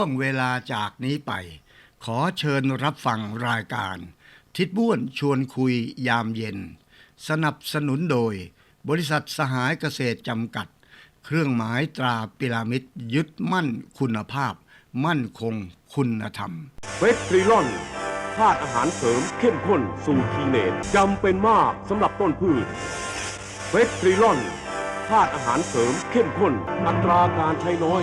วงเวลาจากนี้ไป ขอเชิญรับฟังรายการ ทิดบ้วนชวนคุยยามเย็น สนับสนุนโดย บริษัทสหายเกษตรจำกัด เครื่องหมายตราปิรามิดยึดมั่นคุณภาพ มั่นคงคุณธรรมเวสตรีลอนธาตุอาหารเสริมเข้มข้นสูตรทีเนตจำเป็นมากสำหรับต้นพืชเวสตรีลอนธาตุอาหารเสริมเข้มข้นอัตราการใช้น้อย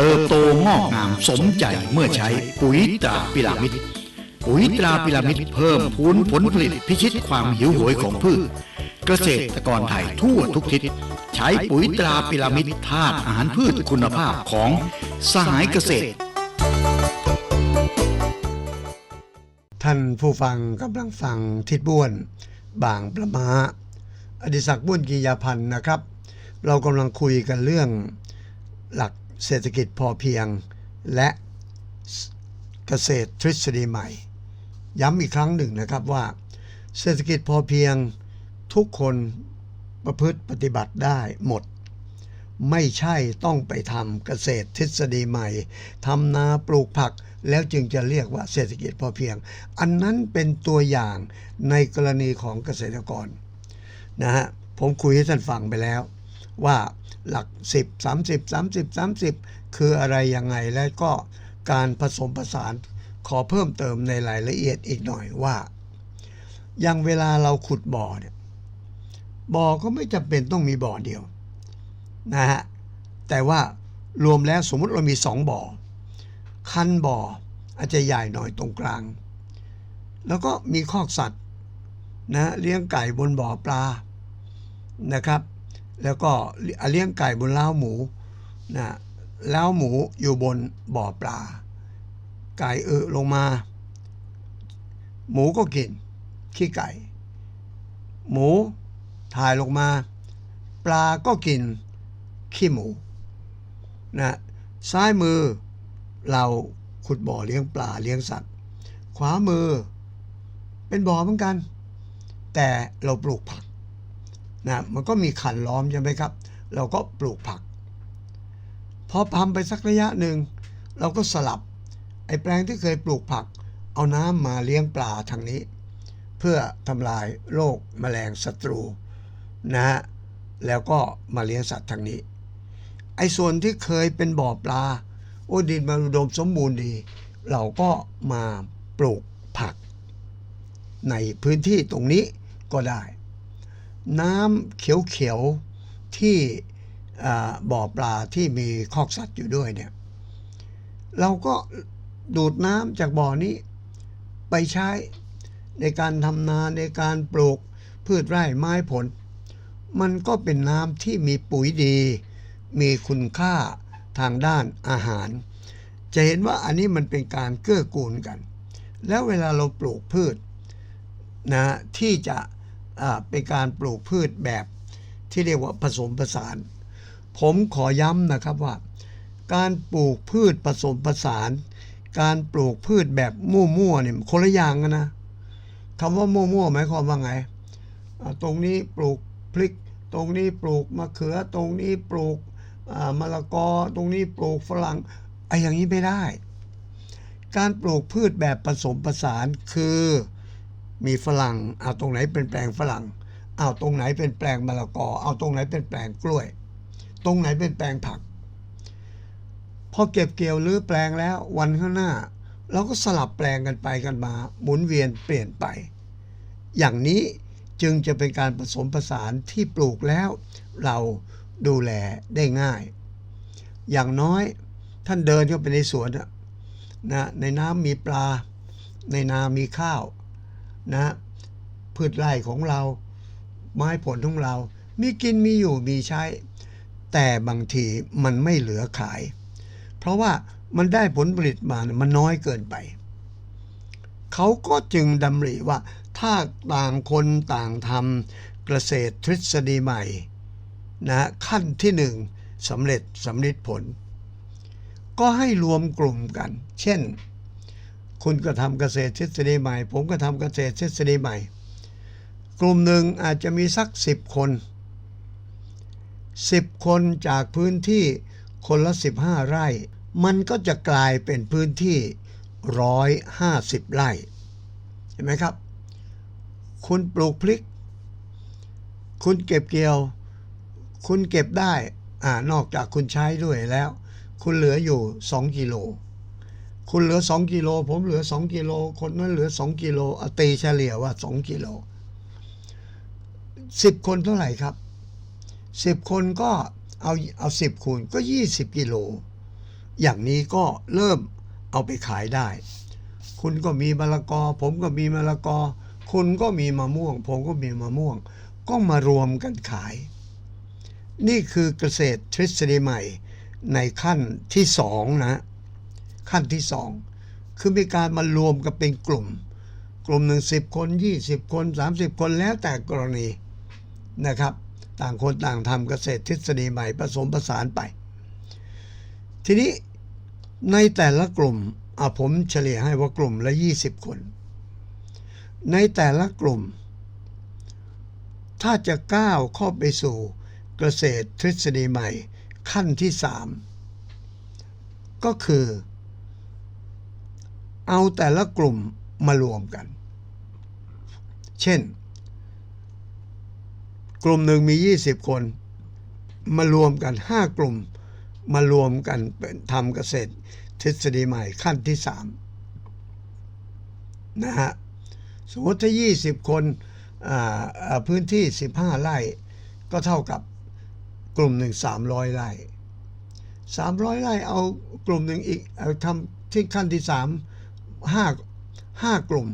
เติบโตงอกงามสมใจเมื่อใช้ปุ๋ยตราพิรามิดปุ๋ยตราพิรามิดเพิ่มพูนผลผลิตพิชิตความหิวโหยของพืช เกษตรกรไทยทั่วทุกทิศ ใช้ปุ๋ยตราพิรามิดธาตุอาหารพืชคุณภาพของสหายเกษตร ท่านผู้ฟังกำลังฟังทิดบ้วน บางประมาอดิศักดิ์บ้วนกียาพันธ์นะครับ เรากำลังคุยกันเรื่องหลัก เศรษฐกิจพอเพียง และเกษตรทฤษฎีใหม่ ย้ำอีกครั้งหนึ่งนะครับว่า เศรษฐกิจพอเพียงทุกคนประพฤติปฏิบัติได้หมด ไม่ใช่ต้องไปทำเกษตรทฤษฎีใหม่ทำนาปลูกผักแล้วจึงจะเรียกว่าเศรษฐกิจพอเพียง อันนั้นเป็นตัวอย่างในกรณีของเกษตรกรนะฮะผมคุยให้ท่านฟังไปแล้ว ว่าหลัก 10 30 30 30 คืออะไรยังไงและก็การผสมผสานขอเพิ่มเติมในรายละเอียดอีกหน่อยว่า อย่างเวลาเราขุดบ่อเนี่ยบ่อก็ไม่จำเป็นต้องมีบ่อเดียวนะฮะแต่ว่ารวมแล้วสมมติเรามีสองบ่อ คันบ่ออาจจะใหญ่หน่อยตรงกลาง แล้วก็มีคอกสัตว์นะเลี้ยงไก่บนบ่อปลานะครับ แล้วก็เลี้ยงไก่บนเล้าหมูนะเล้าหมูอยู่บนบ่อปลา ไก่เออลงมา หมูก็กิน ขี้ไก่ หมูถ่ายลงมา ปลาก็กิน ขี้หมูนะซ้ายมือเราขุดบ่อเลี้ยงปลาเลี้ยงสัตว์ ขวามือ เป็นบ่อเหมือนกัน แต่เราปลูกผัก นะมันก็มีขันล้อมใช่ไหมครับ เราก็ปลูกผัก พอทำไปสักระยะหนึ่ง เราก็สลับไอ้แปลงที่เคยปลูกผัก เอาน้ำมาเลี้ยงปลาทางนี้ เพื่อทำลายโรคแมลงศัตรูนะฮะแล้วก็มาเลี้ยงสัตว์ทางนี้ ไอ้ส่วนที่เคยเป็นบ่อปลาโอ้ดินมันอุดมสมบูรณ์ดี เราก็มาปลูกผัก ในพื้นที่ตรงนี้ก็ได้ น้ำเขียวๆที่บ่อปลาที่มีคอกสัตว์อยู่ด้วยเนี่ยเราก็ดูดน้ำจากบ่อนี้ไปใช้ในการทำนาในการปลูกพืชไร่ไม้ผล มันก็เป็นน้ำที่มีปุ๋ยดี มีคุณค่าทางด้านอาหาร จะเห็นว่าอันนี้มันเป็นการเกื้อกูลกัน แล้วเวลาเราปลูกพืชนะที่จะ เป็นการปลูกพืชแบบที่เรียกว่าผสมผสาน ผมขอย้ำนะครับว่า การปลูกพืชผสมผสาน การปลูกพืชแบบมั่วๆเนี่ยคนละอย่างกันนะคำว่ามั่วๆหมายความว่าไง ตรงนี้ปลูกพริก ตรงนี้ปลูกมะเขือ ตรงนี้ปลูกมะละกอ ตรงนี้ปลูกฝรั่งไอ้อย่างนี้ไม่ได้ การปลูกพืชแบบผสมผสานคือ มีฝรั่งเอาตรงไหนเป็นแปลงฝรั่งเอาตรงไหนเป็นแปลงมะละกอ เอาตรงไหนเป็นแปลงกล้วย ตรงไหนเป็นแปลงผัก พอเก็บเกี่ยวหรือแปลงแล้ววันข้างหน้า เราก็สลับแปลงกันไปกันมา หมุนเวียนเปลี่ยนไป อย่างนี้จึงจะเป็นการผสมผสานที่ปลูกแล้ว เราดูแลได้ง่าย อย่างน้อยท่านเดินเข้าไปในสวนนะในน้ำมีปลา ในนามีข้าว นะพืชไร่ของเรา ไม้ผลของเรา มีกินมีอยู่มีใช้ แต่บางทีมันไม่เหลือขาย เพราะว่ามันได้ผลผลิตมามันน้อยเกินไป เขาก็จึงดำริว่า ถ้าต่างคนต่างทำเกษตรทฤษฎีใหม่นะขั้นที่หนึ่งสำเร็จสำลิดผล ก็ให้รวมกลุ่มกัน เช่น คุณก็ทำเกษตรทฤษฎีใหม่ ผมก็ทำเกษตรทฤษฎีใหม่ กลุ่มหนึ่งอาจจะมีสักสิบคนสิบคนจากพื้นที่คนละสิบห้าไร่ มันก็จะกลายเป็นพื้นที่ร้อยห้าสิบไร่ เห็นไหมครับ คุณปลูกพริก คุณเก็บเกี่ยว คุณเก็บได้อ่านอกจากคุณใช้ด้วยแล้ว คุณเหลืออยู่ 2 กิโล คุณเหลือ2กิโล ผมเหลือ2กิโล คนนั้นเหลือ2กิโลอตีเฉลี่ยว่า2กิโล10คนเท่าไหร่ครับ10คนก็เอาเอา10คูณก็20กิโล อย่างนี้ก็เริ่มเอาไปขายได้ คุณก็มีมะละกอ ผมก็มีมะละกอ คุณก็มีมะม่วง ผมก็มีมะม่วง ก็มารวมกันขาย นี่คือเกษตรทฤษฎีใหม่ในขั้นที่สองนะ ขั้นที่สองคือมีการมารวมกันเป็นกลุ่ม กลุ่มหนึ่งสิบคนยี่สิบคนสามสิบคนแล้วแต่กรณีนะครับ ต่างคนต่างทำเกษตรทฤษฎีใหม่ผสมผสานไป ทีนี้ในแต่ละกลุ่มอะผมเฉลี่ยให้ว่ากลุ่มละ20คน ในแต่ละกลุ่ม ถ้าจะก้าวเข้าไปสู่เกษตรทฤษฎีใหม่ขั้นที่3ก็คือ เอาแต่ละกลุ่มมารวมกัน เช่น กลุ่มหนึ่งมี 20 คน มารวมกัน 5 กลุ่ม มารวมกันเป็นทำเกษตรทฤษฎีใหม่ขั้นที่ 3 นะฮะ สมมติถ้า 20 คนพื้นที่ 15 ไร่ ก็เท่ากับกลุ่มหนึ่ง300 ไร่ 300 ไร่เอากลุ่มหนึ่งอีกเอาทำที่ขั้นที่ 3 5 5กลุ่ม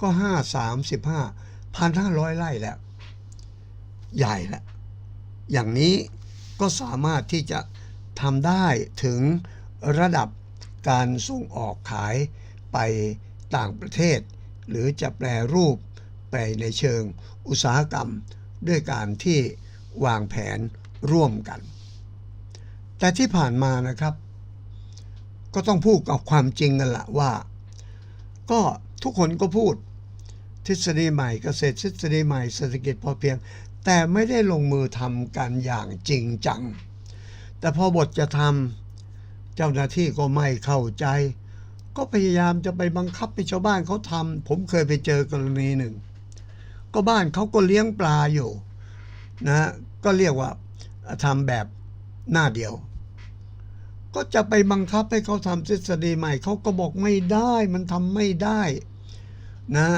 ก็5 3 15 1,500ไร่แล้ว ใหญ่แล้ว อย่างนี้ก็สามารถที่จะทำได้ถึงระดับการส่งออกขายไปต่างประเทศ หรือจะแปลรูปไปในเชิงอุตสาหกรรม ด้วยการที่วางแผนร่วมกัน แต่ที่ผ่านมานะครับ ก็ต้องพูดกับความจริงกันละว่า ก็ทุกคนก็พูด ทฤษฎีใหม่เกษตรทฤษฎีใหม่เศรษฐกิจพอเพียง แต่ไม่ได้ลงมือทำกันอย่างจริงจัง แต่พอบทจะทำเจ้าหน้าที่ก็ไม่เข้าใจ ก็พยายามจะไปบังคับให้ชาวบ้านเขาทำผมเคยไปเจอกรณีหนึ่ง ก็บ้านเขาก็เลี้ยงปลาอยู่นะฮะก็เรียกว่าทำแบบหน้าเดียว ก็จะไปบังคับให้เขาทำทฤษฎีใหม่ เขาก็บอกไม่ได้มันทำไม่ได้นะ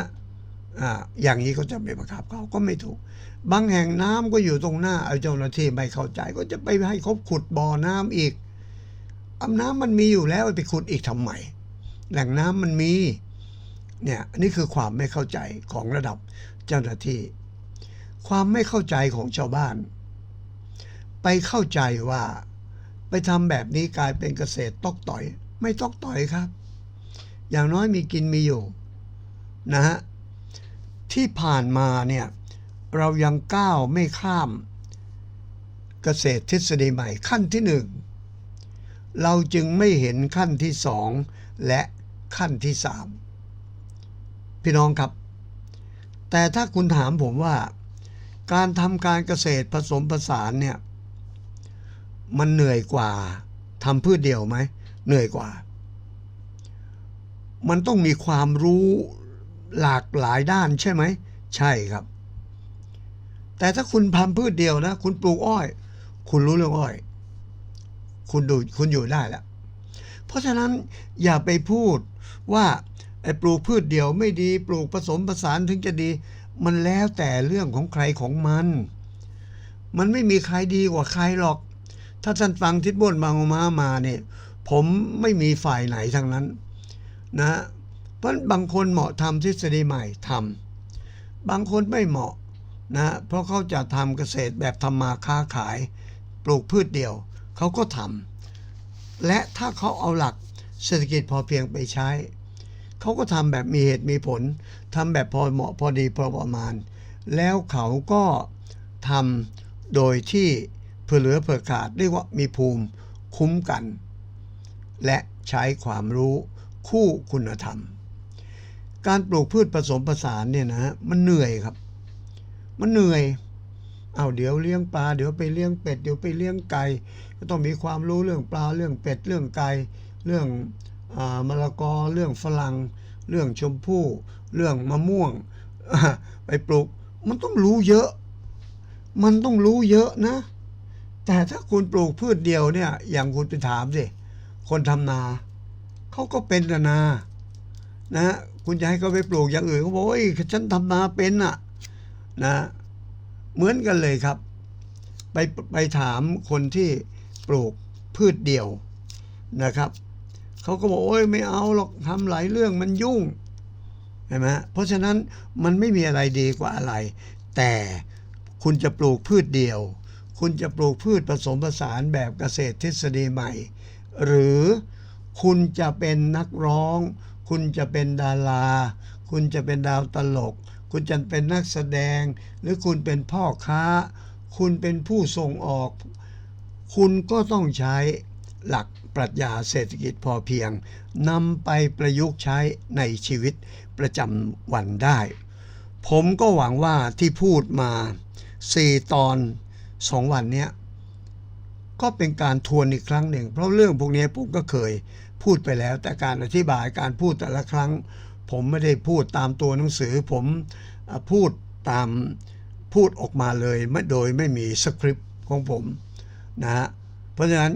อ่าอย่างนี้ก็จะไปบังคับเขาก็ไม่ถูก บางแห่งน้ำก็อยู่ตรงหน้าเอาเจ้าหน้าที่ไม่เข้าใจ ก็จะไปให้เขาขุดบ่อน้ำอีกอำน้ำมันมีอยู่แล้วไปขุดอีกทำไมแหล่งน้ำมันมีเนี่ยอันนี่คือความไม่เข้าใจของระดับเจ้าหน้าที่ ความไม่เข้าใจของชาวบ้าน ไปเข้าใจว่า ไปทำแบบนี้กลายเป็นเกษตรตอกต่อย ไม่ตอกต่อยครับ อย่างน้อยมีกินมีอยู่นะฮะที่ผ่านมาเนี่ยเรายังก้าวไม่ข้ามเกษตรทฤษฎีใหม่ขั้นที่หนึ่งเราจึงไม่เห็นขั้นที่สองและขั้นที่สามพี่น้องครับ แต่ถ้าคุณถามผมว่า การทำการเกษตรผสมผสานเนี่ย มันเหนื่อยกว่าทำพืชเดียวไหมเหนื่อยกว่า มันต้องมีความรู้หลากหลายด้านใช่ไหม ใช่ครับ แต่ถ้าคุณทำพืชเดียวนะ คุณปลูกอ้อย คุณรู้เรื่องอ้อย คุณดูคุณอยู่ได้แล้วเพราะฉะนั้นอย่าไปพูดว่าไอ้ปลูกพืชเดียวไม่ดี ปลูกผสมผสานถึงจะดี มันแล้วแต่เรื่องของใครของมัน มันไม่มีใครดีกว่าใครหรอก ถ้าท่านฟังทิศบนบางมามาเนี่ยผมไม่มีฝ่ายไหนทั้งนั้นนะเพราะบางคนเหมาะทำทฤษฎีใหม่ทำบางคนไม่เหมาะนะเพราะเขาจะทำเกษตรแบบทำมาค้าขาย ปลูกพืชเดียว เขาก็ทำและถ้าเขาเอาหลักเศรษฐกิจพอเพียงไปใช้ เขาก็ทำแบบมีเหตุมีผลทำแบบพอเหมาะพอดีพอประมาณ แล้วเขาก็ทำโดยที่ เผื่อเหลือเผื่อขาดเรียกว่ามีภูมิคุ้มกัน และใช้ความรู้คู่คุณธรรม การปลูกพืชผสมผสานเนี่ยนะฮะมันเหนื่อยครับ มันเหนื่อยเอาเดี๋ยวเลี้ยงปลาเดี๋ยวไปเลี้ยงเป็ดเดี๋ยวไปเลี้ยงไก่ก็ต้องมีความรู้เรื่องปลาเรื่องเป็ดเรื่องไก่เรื่องอมะละกอเรื่องฝรั่งเรื่องชมพู่เรื่องมะม่วง ไปปลูก มันต้องรู้เยอะ มันต้องรู้เยอะนะ แต่ถ้าคุณปลูกพืชเดียวเนี่ย อย่างคุณไปถามสิคนทำนาเขาก็เป็นนานะคุณจะให้เขาไปปลูกอย่างอื่นเขาบอกโอ้ยฉันทำนาเป็นอะนะเหมือนกันเลยครับ ไปไปถามคนที่ปลูกพืชเดี่ยวนะครับเขาก็บอกโอ้ยไม่เอาหรอกทำหลายเรื่องมันยุ่งเห็นไหมเพราะฉะนั้นมันไม่มีอะไรดีกว่าอะไร แต่คุณจะปลูกพืชเดียว คุณจะปลูกพืชผสมผสานแบบเกษตรทฤษฎีใหม่ หรือคุณจะเป็นนักร้อง คุณจะเป็นดารา คุณจะเป็นดาวตลก คุณจะเป็นนักแสดง หรือคุณเป็นพ่อค้า คุณเป็นผู้ส่งออก คุณก็ต้องใช้หลักปรัชญาเศรษฐกิจพอเพียงนำไปประยุกต์ใช้ในชีวิตประจำวันได้ ผมก็หวังว่าที่พูดมา 4 ตอน 2วันเนี้ยก็เป็นการทวนอีกครั้งหนึ่ง เพราะเรื่องพวกนี้ผมก็เคยพูดไปแล้ว แต่การอธิบายการพูดแต่ละครั้ง ผมไม่ได้พูดตามตัวหนังสือ ผมพูดตามพูดออกมาเลยไม่โดยไม่มีสคริปต์ของผมนะฮะเพราะฉะนั้น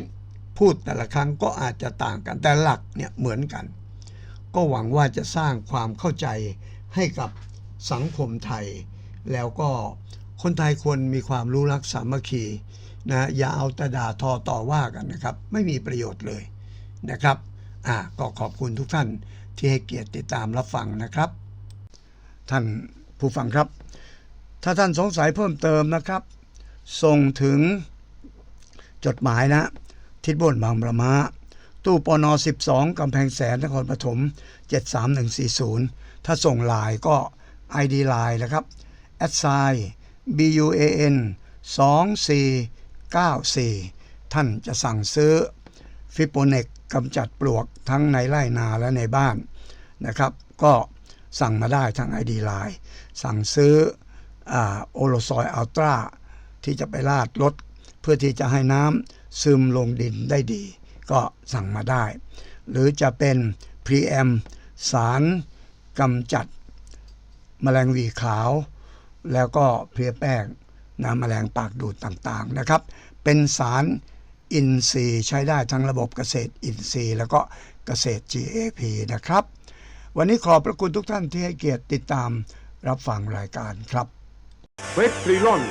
พูดแต่ละครั้งก็อาจจะต่างกันแต่หลักเนี่ยเหมือนกัน ก็หวังว่าจะสร้างความเข้าใจให้กับสังคมไทย แล้วก็ คนไทยควรมีความรู้รักสามัคคีนะอย่าเอาแต่ด่าทอต่อว่ากันนะครับ ไม่มีประโยชน์เลยนะครับอ่าก็ขอบคุณทุกท่านที่ให้เกียรติติดตามรับฟังนะครับ ท่านผู้ฟังครับ ถ้าท่านสงสัยเพิ่มเติมนะครับ ส่งถึงจดหมายนะ ทิศบนบางประมาตู้ปน 12 กำแพงแสนนครปฐม 73140 ถ้าส่งลน์ก็ ID ไลน์นะครับ a d s i BUAN 2494 ท่านจะสั่งซื้อฟิโปเนกกำจัดปลวกทั้งในไร่นาและในบ้านนะครับ ก็สั่งมาได้ทาง ID ไลน์สั่งซื้อโอโลซอยอัลตราที่จะไปลาดรถเพื่อที่จะให้น้ำซึมลงดินได้ดี ก็สั่งมาได้ หรือจะเป็นพรีแอมสารกำจัดแมลงวีขาว แล้วก็เพลียแป้งน้ำแมลงปากดูดต่างๆนะครับ เป็นสารอินทรีย์ใช้ได้ทั้งระบบเกษตรอินทรีย์ แล้วก็เกษตร GAP นะครับ วันนี้ขอบพระคุณทุกท่านที่ให้เกียรติติดตามรับฟังรายการครับเฟสตรีลอน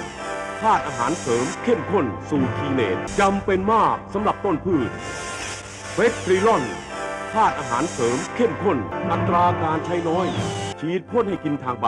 ธาตุอาหารเสริมเข้มข้นสูตรทีเนตจำเป็นมากสำหรับต้นพืชเฟสตรีลอนธาตุอาหารเสริมเข้มข้นอัตราการใช้น้อย ฉีดพ่นให้กินทางใบ